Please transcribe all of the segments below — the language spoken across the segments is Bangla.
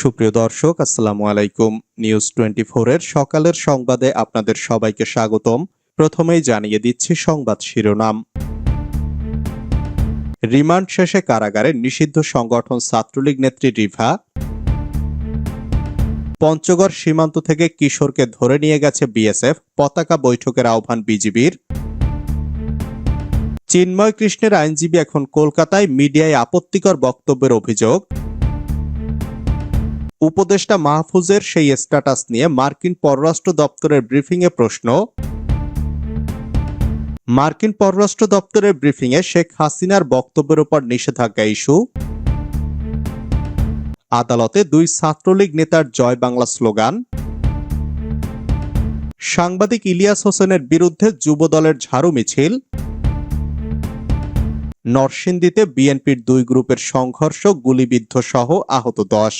সুপ্রিয় দর্শক, আসসালামু আলাইকুম। নিউজ টোয়েন্টি এর সকালের সংবাদে আপনাদের সবাইকে স্বাগতম। প্রথমেই জানিয়ে দিচ্ছি সংবাদ শিরোনাম। রিমান্ড শেষে কারাগারে নিষিদ্ধ সংগঠন ছাত্রলীগ নেত্রী রিভা। পঞ্চগড় সীমান্ত থেকে কিশোরকে ধরে নিয়ে গেছে বিএসএফ, পতাকা বৈঠকের আহ্বান বিজিবির। চিন্ময় কৃষ্ণের আইনজীবী এখন কলকাতায় মিডিয়ায় আপত্তিকর বক্তব্যের অভিযোগ। উপদেষ্টা মাহফুজের সেই স্ট্যাটাস নিয়ে মার্কিন পররাষ্ট্র দপ্তরের ব্রিফিংয়ে প্রশ্ন। মার্কিন পররাষ্ট্র দপ্তরের ব্রিফিংয়ে শেখ হাসিনার বক্তব্যের উপর নিষেধাজ্ঞা ইস্যু। আদালতে দুই ছাত্রলীগ নেতার জয় বাংলা স্লোগান। সাংবাদিক ইলিয়াস হোসেনের বিরুদ্ধে যুব দলের ঝাড়ু মিছিল। নরসিংদীতে বিএনপির দুই গ্রুপের সংঘর্ষ, গুলিবিদ্ধ সহ আহত দশ।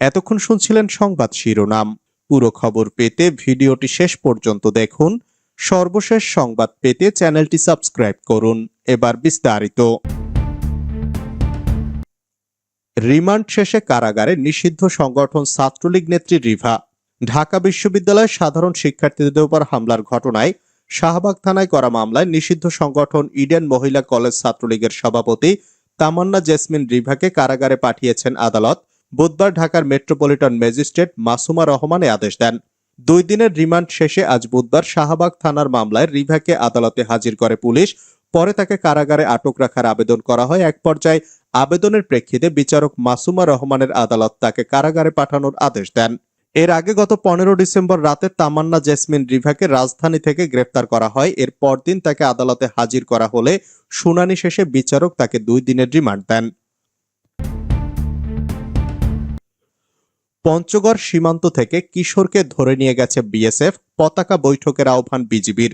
এতক্ষণ শুনছিলেন সংবাদ শিরোনাম। পুরো খবর পেতে ভিডিওটি শেষ পর্যন্ত দেখুন। সর্বশেষ সংবাদ পেতে চ্যানেলটি সাবস্ক্রাইব করুন। এবার বিস্তারিত। রিমান্ড শেষে কারাগারে নিষিদ্ধ সংগঠন ছাত্রলীগ নেত্রী রিভা। ঢাকা বিশ্ববিদ্যালয়ের সাধারণ শিক্ষার্থীদের উপর হামলার ঘটনায় শাহবাগ থানায় করা মামলায় নিষিদ্ধ সংগঠন ইডেন মহিলা কলেজ ছাত্রলীগের সভাপতি তামান্না জেসমিন রিভাকে কারাগারে পাঠিয়েছেন আদালত। বুধবার ঢাকার মেট্রোপলিটন ম্যাজিস্ট্রেট মাসুমা রহমান আদেশ দেন। দুই দিনের রিমান্ড শেষে আজ বুধবার শাহবাগ থানার মামলায় রিভাকে আদালতে হাজির করে পুলিশ। পরে তাকে কারাগারে আটক রাখার আবেদন করা হয়। এক পর্যায়ে আবেদনের প্রেক্ষিতে বিচারক মাসুমা রহমানের আদালত তাকে কারাগারে পাঠানোর আদেশ দেন। এর আগে গত পনেরো ডিসেম্বর রাতে তামান্না জেসমিন রিভাকে রাজধানী থেকে গ্রেফতার করা হয়। এর পরদিন তাকে আদালতে হাজির করা হলে শুনানি শেষে বিচারক তাকে দুই দিনের রিমান্ড দেন। পঞ্চগড় সীমান্ত থেকে কিশোরকে ধরে নিয়ে গেছে বিএসএফ। পতাকা বৈঠকের আহ্বান বিজিবির।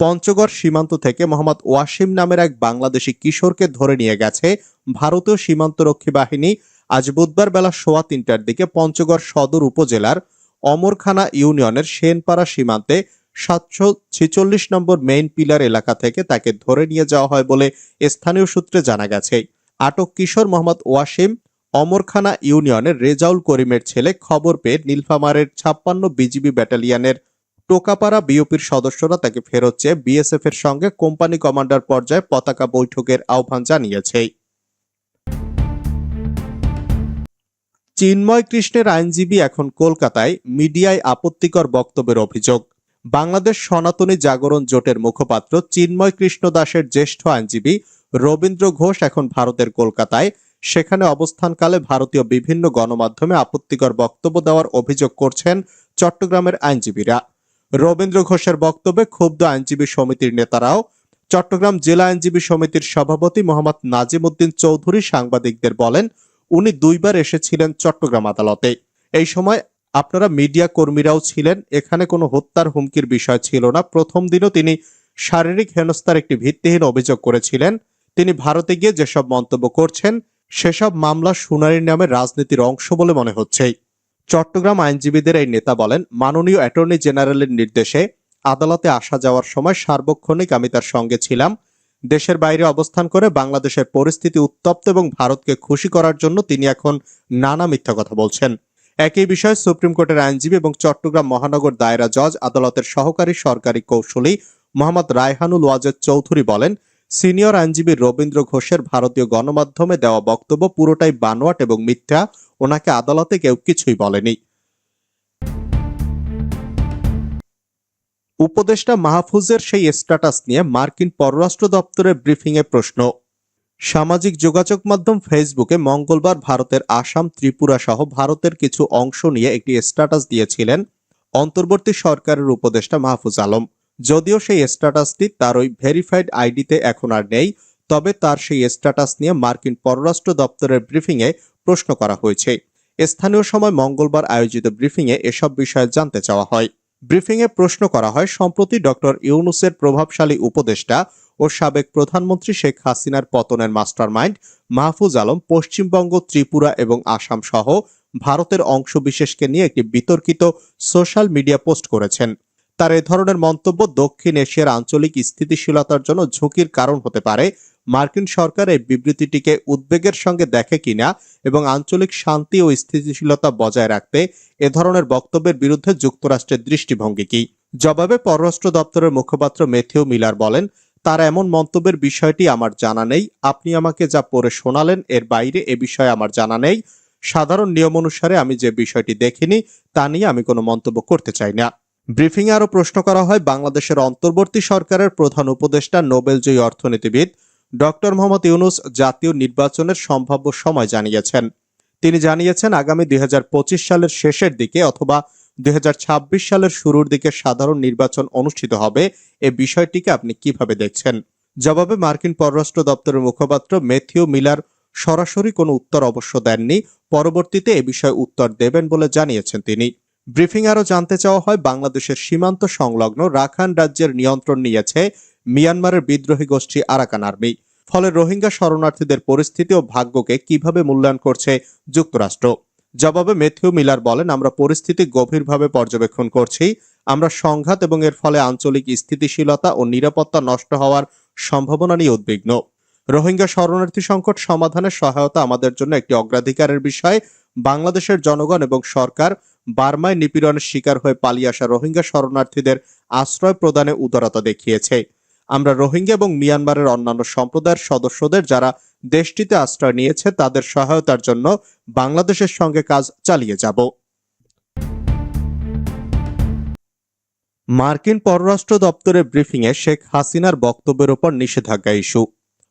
পঞ্চগড় সীমান্ত থেকে মোহাম্মদ ওয়াসিম নামের এক বাংলাদেশি কিশোরকে ধরে নিয়ে গেছে ভারতীয় সীমান্তরক্ষী বাহিনী। আজ বুধবার বেলা সোয়া তিনটার দিকে পঞ্চগড় সদর উপজেলার অমরখানা ইউনিয়নের সেনপাড়া সীমান্তে সাতশো ছেচল্লিশ নম্বর মেইন পিলার এলাকা থেকে তাকে ধরে নিয়ে যাওয়া হয় বলে স্থানীয় সূত্রে জানা গেছে। আটক কিশোর মোহাম্মদ ওয়াসিম অমরখানা ইউনিয়নের রেজাউল করিমের ছেলে খবর পেয়ে নীলফামারের ছাপ্পান্ন বিজিবি ব্যাটালিয়নের টোকাপাড়া বিওপির সদস্যরা তাকে ফেরত চেয়ে বিএসএফ এর সঙ্গে কোম্পানি কমান্ডার পর্যায়ে পতাকা বৈঠকের আহ্বান জানিয়েছে। চিন্ময় কৃষ্ণের আইনজীবী এখন কলকাতায় মিডিয়ায় আপত্তিকর বক্তব্যের অভিযোগ। বাংলাদেশ সনাতনী জাগরণ জোটের মুখপাত্র চিন্ময় কৃষ্ণ দাসের জ্যেষ্ঠ আইনজীবী রবীন্দ্র ঘোষ এখন ভারতের কলকাতায় সেখানে অবস্থানকালে ভারতীয় বিভিন্ন গণমাধ্যমে আপত্তিকর বক্তব্য দেওয়ার অভিযোগ করছেন চট্টগ্রামের আইনজীবীরা। রবীন্দ্র ঘোষের বক্তব্যে ক্ষুব্ধ আইনজীবী সমিতির নেতারাও চট্টগ্রাম জেলা আইনজীবী সমিতির সভাপতি মোহাম্মদ নাজিম উদ্দিন চৌধুরী সাংবাদিকদের বলেন, উনি দুইবার এসেছিলেন চট্টগ্রাম আদালতে। এই সময় আপনারা মিডিয়া কর্মীরাও ছিলেন, এখানে কোনো হত্যার হুমকির বিষয় ছিল না। প্রথম দিনও তিনি শারীরিক হেনস্থার একটি ভিত্তিহীন অভিযোগ করেছিলেন। তিনি ভারতে গিয়ে যেসব মন্তব্য করছেন সেসব মামলা শুনানির নামে রাজনীতির অংশ বলে মনে হচ্ছে। চট্টগ্রাম আইনজীবীদের এই নেতা বলেন, মাননীয় অ্যাটর্নি জেনারেলের নির্দেশে আদালতে আসা যাওয়ার সময় সার্বক্ষণিক আমি তার সঙ্গে ছিলাম। দেশের বাইরে অবস্থান করে বাংলাদেশের পরিস্থিতি উত্তপ্ত এবং ভারতকে খুশি করার জন্য তিনি এখন নানা মিথ্যা কথা বলছেন। একই বিষয়ে সুপ্রিম কোর্টের আইনজীবী এবং চট্টগ্রাম মহানগর দায়রা জজ, আদালতের সহকারী সরকারি কৌশলী মোহাম্মদ রায়হানুল ওয়াজেদ চৌধুরী বলেন সিনিয়র আইনজীবী রবীন্দ্র ঘোষের ভারতীয় গণমাধ্যমে দেওয়া বক্তব্য পুরোটাই বানোয়াট এবং মিথ্যা। ওনাকে আদালতে কেউ কিছুই বলেনি। উপদেষ্টা মাহফুজের সেই স্ট্যাটাস নিয়ে মার্কিন পররাষ্ট্র দপ্তরের ব্রিফিংয়ে প্রশ্ন। সামাজিক যোগাযোগ মাধ্যম ফেসবুকে মঙ্গলবার ভারতের আসাম, ত্রিপুরা সহ ভারতের কিছু অংশ নিয়ে একটি স্ট্যাটাস দিয়েছিলেন অন্তর্বর্তী সরকারের উপদেষ্টা মাহফুজ আলম। যদিও সেই স্ট্যাটাসটি তার ওই ভেরিফাইড আইডিতে এখন আর নেই, তবে তার সেই স্ট্যাটাস নিয়ে মার্কিন পররাষ্ট্র দপ্তরের ব্রিফিংয়ে প্রশ্ন করা হয়েছে। স্থানীয় সময় মঙ্গলবার আয়োজিত ব্রিফিংয়ে এসব বিষয়ে জানতে চাওয়া হয়। ব্রিফিংয়ে প্রশ্ন করা হয়, সম্প্রতি ডক্টর ইউনুসের প্রভাবশালী উপদেষ্টা ও সাবেক প্রধানমন্ত্রী শেখ হাসিনার পতনের মাস্টারমাইন্ড মাহফুজ আলম পশ্চিমবঙ্গ, ত্রিপুরা এবং আসাম সহ ভারতের অংশবিশেষকে নিয়ে একটি বিতর্কিত সোশ্যাল মিডিয়া পোস্ট করেছেন। তার এ ধরনের মন্তব্য দক্ষিণ এশিয়ার আঞ্চলিক স্থিতিশীলতার জন্য ঝুঁকির কারণ হতে পারে। মার্কিন সরকার এই বিবৃতিটিকে উদ্বেগের সঙ্গে দেখে কিনা এবং আঞ্চলিক শান্তি ও স্থিতিশীলতা বজায় রাখতে এ ধরনের বক্তব্যের বিরুদ্ধে যুক্তরাষ্ট্রের দৃষ্টিভঙ্গি কি? জবাবে পররাষ্ট্র দপ্তরের মুখপাত্র মেথিউ মিলার বলেন, তার এমন মন্তব্যের বিষয়টি আমার জানা নেই। আপনি আমাকে যা পড়ে শোনালেন, এর বাইরে এ বিষয়ে আমার জানা নেই। সাধারণ নিয়ম অনুসারে আমি যে বিষয়টি দেখিনি, তা নিয়ে আমি কোনো মন্তব্য করতে চাই না। ব্রিফিংয়ে আরও প্রশ্ন করা হয়, বাংলাদেশের অন্তর্বর্তী সরকারের প্রধান উপদেষ্টা নোবেলজয়ী অর্থনীতিবিদ ডক্টর মোহাম্মদ ইউনুস জাতীয় নির্বাচনের সম্ভাব্য সময় জানিয়েছেন। তিনি জানিয়েছেন, আগামী দুই হাজার পঁচিশ সালের শেষের দিকে অথবা দুই হাজার ছাব্বিশ সালের শুরুর দিকে সাধারণ নির্বাচন অনুষ্ঠিত হবে। এ বিষয়টিকে আপনি কীভাবে দেখছেন? জবাবে মার্কিন পররাষ্ট্র দপ্তরের মুখপাত্র মেথিউ মিলার সরাসরি কোনো উত্তর অবশ্য দেননি। পরবর্তীতে এ বিষয়ে উত্তর দেবেন বলে জানিয়েছেন তিনি। ব্রিফিং আরও জানতে চাওয়া হয়, বাংলাদেশের সীমান্ত সংলগ্ন রাখান রাজ্যের নিয়ন্ত্রণ নিয়েছে মিয়ানমারের বিদ্রোহী গোষ্ঠী আরাকান আর্মি। ফলে রোহিঙ্গা শরণার্থীদের পরিস্থিতি ও ভাগ্যকে কীভাবে মূল্যায়ন করছে যুক্তরাষ্ট্র? জবাবে মেথিউ মিলার বলেন, আমরা পরিস্থিতি গভীরভাবে পর্যবেক্ষণ করছি। আমরা সংঘাত এবং এর ফলে আঞ্চলিক স্থিতিশীলতা ও নিরাপত্তা নষ্ট হওয়ার সম্ভাবনা নিয়ে উদ্বিগ্ন। রোহিঙ্গা শরণার্থী সংকট সমাধানের সহায়তা আমাদের জন্য একটি অগ্রাধিকারের বিষয়। বাংলাদেশের জনগণ এবং সরকার বার্মায় নিপীড়নের শিকার হয়ে পালিয়ে আসা রোহিঙ্গা শরণার্থীদের আশ্রয় প্রদানে উদারতা দেখিয়েছে। আমরা রোহিঙ্গা এবং মিয়ানমারের অন্যান্য সম্প্রদায়ের সদস্যদের যারা দেশটিতে আশ্রয় নিয়েছে, তাদের সহায়তার জন্য বাংলাদেশের সঙ্গে কাজ চালিয়ে যাব। মার্কিন পররাষ্ট্র দপ্তরের ব্রিফিংয়ে শেখ হাসিনার বক্তব্যের ওপর নিষেধাজ্ঞা ইস্যু।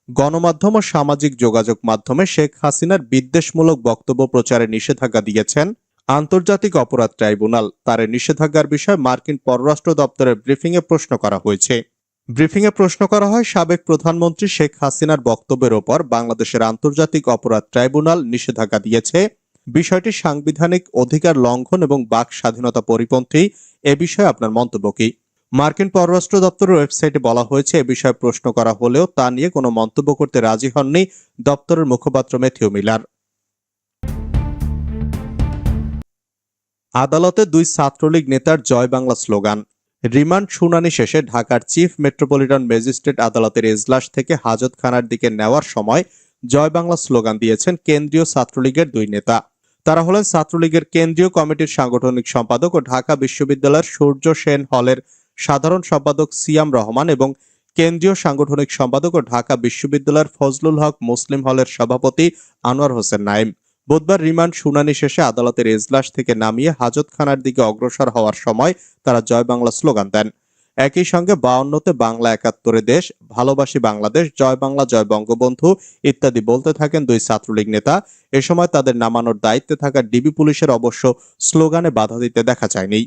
গণমাধ্যম ও সামাজিক যোগাযোগ মাধ্যমে শেখ হাসিনার বিদ্বেষমূলক বক্তব্য প্রচারে নিষেধাজ্ঞা দিয়েছেন আন্তর্জাতিক অপরাধ ট্রাইব্যুনাল। তার নিষেধাজ্ঞার বিষয়ে মার্কিন পররাষ্ট্র দপ্তরের ব্রিফিংয়ে প্রশ্ন করা হয়েছে। ব্রিফিংয়ে প্রশ্ন করা হয়, সাবেক প্রধানমন্ত্রী শেখ হাসিনার বক্তব্যের ওপর বাংলাদেশের আন্তর্জাতিক অপরাধ ট্রাইব্যুনাল নিষেধাজ্ঞা দিয়েছে। বিষয়টি সাংবিধানিক অধিকার লঙ্ঘন এবং বাক স্বাধীনতা পরিপন্থী। এ বিষয়ে আপনার মন্তব্য কি? মার্কিন পররাষ্ট্র দপ্তরের ওয়েবসাইটে বলা হয়েছে, এ বিষয়ে প্রশ্ন করা হলেও তা নিয়ে কোনো মন্তব্য করতে রাজি হননি দপ্তরের মুখপাত্র মেথিউ মিলার। আদালতে দুই ছাত্রলীগ নেতার জয় বাংলা স্লোগান। রিমান্ড শুনানি শেষে ঢাকার চিফ মেট্রোপলিটন ম্যাজিস্ট্রেট আদালতের এজলাস থেকে হাজতখানার দিকে নেওয়ার সময় জয় বাংলা স্লোগান দিয়েছেন কেন্দ্রীয় ছাত্রলীগের দুই নেতা। তারা হলেন ছাত্রলীগের কেন্দ্রীয় কমিটির সাংগঠনিক সম্পাদক ও ঢাকা বিশ্ববিদ্যালয়ের সূর্য সেন হলের সাধারণ সম্পাদক সিয়াম রহমান এবং কেন্দ্রীয় সাংগঠনিক সম্পাদক ও ঢাকা বিশ্ববিদ্যালয়ের ফজলুল হক মুসলিম হলের সভাপতি আনোয়ার হোসেন নাইম বুধবার রিমান্ড শুনানি শেষে আদালতের এজলাস থেকে নামিয়ে হাজতখানার দিকে অগ্রসর হওয়ার সময় তারা জয় বাংলা স্লোগান দেন। একই সঙ্গে বাউন্নতে বাংলা একাত্তরে দেশ, ভালোবাসি বাংলাদেশ, জয় বাংলা, জয় বঙ্গবন্ধু ইত্যাদি বলতে থাকেন দুই ছাত্রলীগ নেতা। এ সময় তাদের নামানোর দায়িত্বে থাকা ডিবি পুলিশের অবশ্য স্লোগানে বাধা দিতে দেখা যায়নি।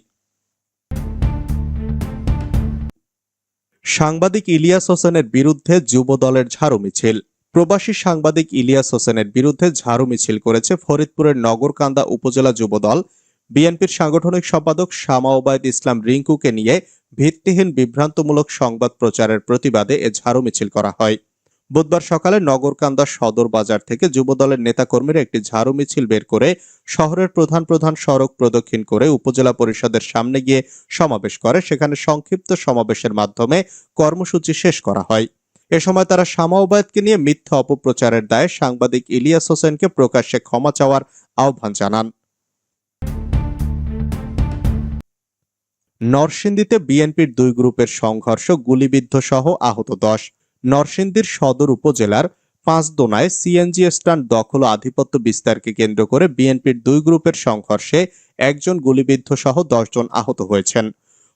সাংবাদিক ইলিয়াস হোসেনের বিরুদ্ধে যুব দলের ঝাড়ু মিছিল। প্রবাসী সাংবাদিক ইলিয়াস হোসেনের বিরুদ্ধে ঝাড়ু মিছিল করেছে ফরিদপুরের নগরকান্দা উপজেলা যুব দল বিএনপির সাংগঠনিক সম্পাদক শামা ওবায়দ ইসলাম রিঙ্কুকে নিয়ে ভিত্তিহীন বিভ্রান্তমূলক সংবাদ প্রচারের প্রতিবাদে এ ঝাড়ু মিছিল করা হয়। বুধবার সকালে নগরকান্দা সদর বাজার থেকে যুবদলের নেতাকর্মীরা একটি ঝাড়ু মিছিল বের করে শহরের প্রধান প্রধান সড়ক প্রদক্ষিণ করে উপজেলা পরিষদের সামনে গিয়ে সমাবেশ করে। সেখানে সংক্ষিপ্ত সমাবেশের মাধ্যমে কর্মসূচি শেষ করা হয়। এ সময় তারা শামা ওবায়দকে নিয়ে মিথ্যা অপপ্রচারের দায়ে সাংবাদিক ইলিয়াস হোসেনকে প্রকাশ্যে ক্ষমা চাওয়ার আহ্বান জানান। নরসিংদীতে বিএনপির দুই গ্রুপের সংঘর্ষ, গুলিবিদ্ধ সহ আহত দশ। নরসিংদীর সদর উপজেলার পাঁচদোনায় সিএনজি স্ট্যান্ড দখল আধিপত্য বিস্তারকে কেন্দ্র করে বিএনপির দুই গ্রুপের সংঘর্ষে একজন গুলিবিদ্ধ সহ দশজন আহত হয়েছেন।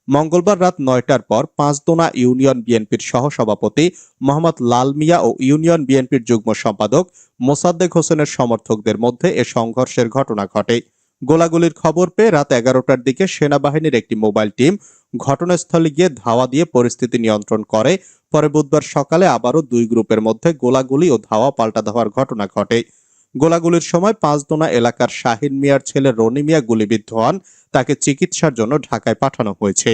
মঙ্গলবার রাত নয়টার পর পাঁচদোনা ইউনিয়ন বিএনপির সহসভাপতি মোহাম্মদ লাল মিয়া ও ইউনিয়ন বিএনপির যুগ্ম সম্পাদক মোসাদ্দেক হোসেনের সমর্থকদের মধ্যে এ সংঘর্ষের ঘটনা ঘটে। গোলাগুলির খবর পেয়ে রাত এগারোটার দিকে সেনাবাহিনীর একটি মোবাইল টিম ঘটনাস্থলে গিয়ে ধাওয়া দিয়ে পরিস্থিতি নিয়ন্ত্রণ করে। পরে বুধবার সকালে আবারও দুই গ্রুপের মধ্যে গোলাগুলি ও ধাওয়া পাল্টা ধাওয়ার ঘটনা ঘটে। গোলাগুলির সময় পাঁচদোনা এলাকার শাহিন মিয়ার ছেলে রনি মিয়া গুলিবিদ্ধ হন। তাকে চিকিৎসার জন্য ঢাকায় পাঠানো হয়েছে।